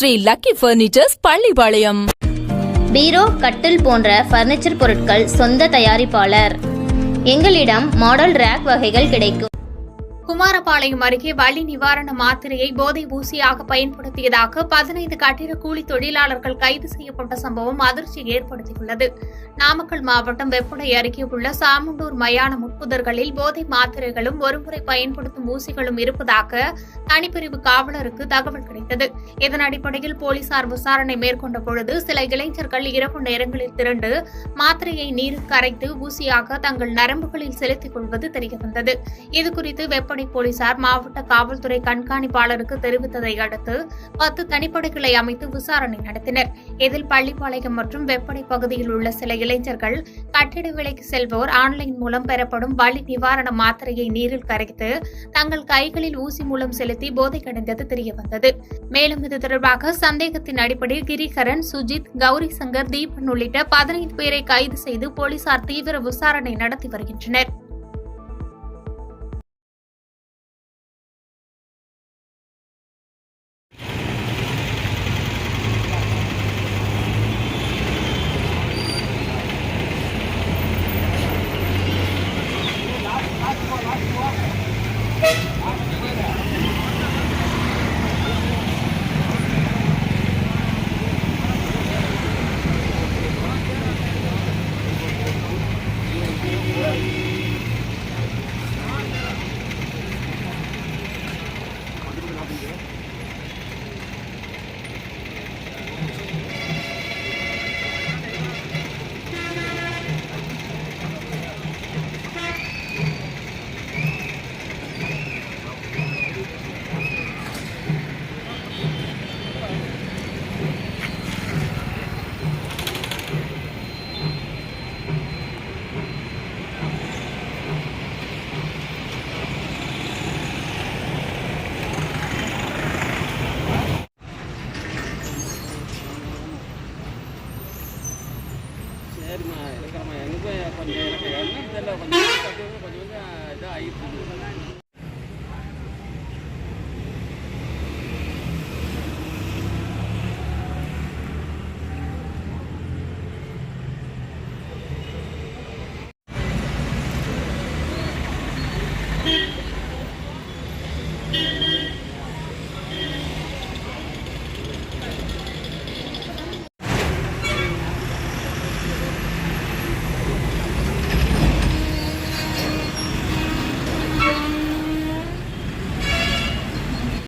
Sri lucky furnitures Pallipalayam. பீரோ கட்டில் போன்ற furniture பொருட்கள் சொந்த தயாரிப்பாளர். எங்களிடம் மாடல் ரேக் வகைகள் கிடைக்கும். குமாரபாளையம் அருகே வலி நிவாரண மாத்திரையை போதை ஊசியாக பயன்படுத்தியதாக பதினைந்து கட்டிட கூலி தொழிலாளர்கள் கைது செய்யப்பட்ட சம்பவம் அதிர்ச்சி ஏற்படுத்தியுள்ளது. நாமக்கல் மாவட்டம் வெப்படை அருகே உள்ள சாமுண்டூர் மயான முட்புதர்களில் போதை மாத்திரைகளும் ஒருமுறை பயன்படுத்தும் ஊசிகளும் இருப்பதாக தனிப்பிரிவு காவலருக்கு தகவல் கிடைத்தது. இதன் அடிப்படையில் போலீசார் விசாரணை மேற்கொண்ட பொழுது சில இளைஞர்கள் இரவு நேரங்களில் திரண்டு மாத்திரையை நீரில் கரைத்து ஊசியாக தங்கள் நரம்புகளில் செலுத்திக் கொள்வது தெரியவந்தது. இதுகுறித்து வெப்படை போலீசார் மாவட்ட காவல்துறை கண்காணிப்பாளருக்கு தெரிவித்ததை அடுத்து பத்து தனிப்படைகளை அமைத்து விசாரணை நடத்தினர். இதில் பள்ளிப்பாளையம் மற்றும் வெப்படை பகுதியில் உள்ள சில இளைஞர்கள் கட்டிட விலைக்கு செல்வோர் ஆன்லைன் மூலம் பெறப்படும் வலி நிவாரண மாத்திரையை நீரில் கரைத்து தங்கள் கைகளில் ஊசி மூலம் செலுத்தி போதை கடைந்தது தெரியவந்தது மேலும் இது தொடர்பாக சந்தேகத்தின் அடிப்படையில் கிரிகரன் சுஜித் கௌரி சங்கர் தீபன் உள்ளிட்ட பதினைந்து பேரை கைது செய்து போலீசார் தீவிர விசாரணை நடத்தி வருகின்றனர். சரிம்மா இருக்கிறம்மா எனக்கு கொஞ்சம் எனக்கு என்ன தெரியல கொஞ்சம் கொஞ்சம் கொஞ்சம் கொஞ்சம் இதாக ஆகிட்டு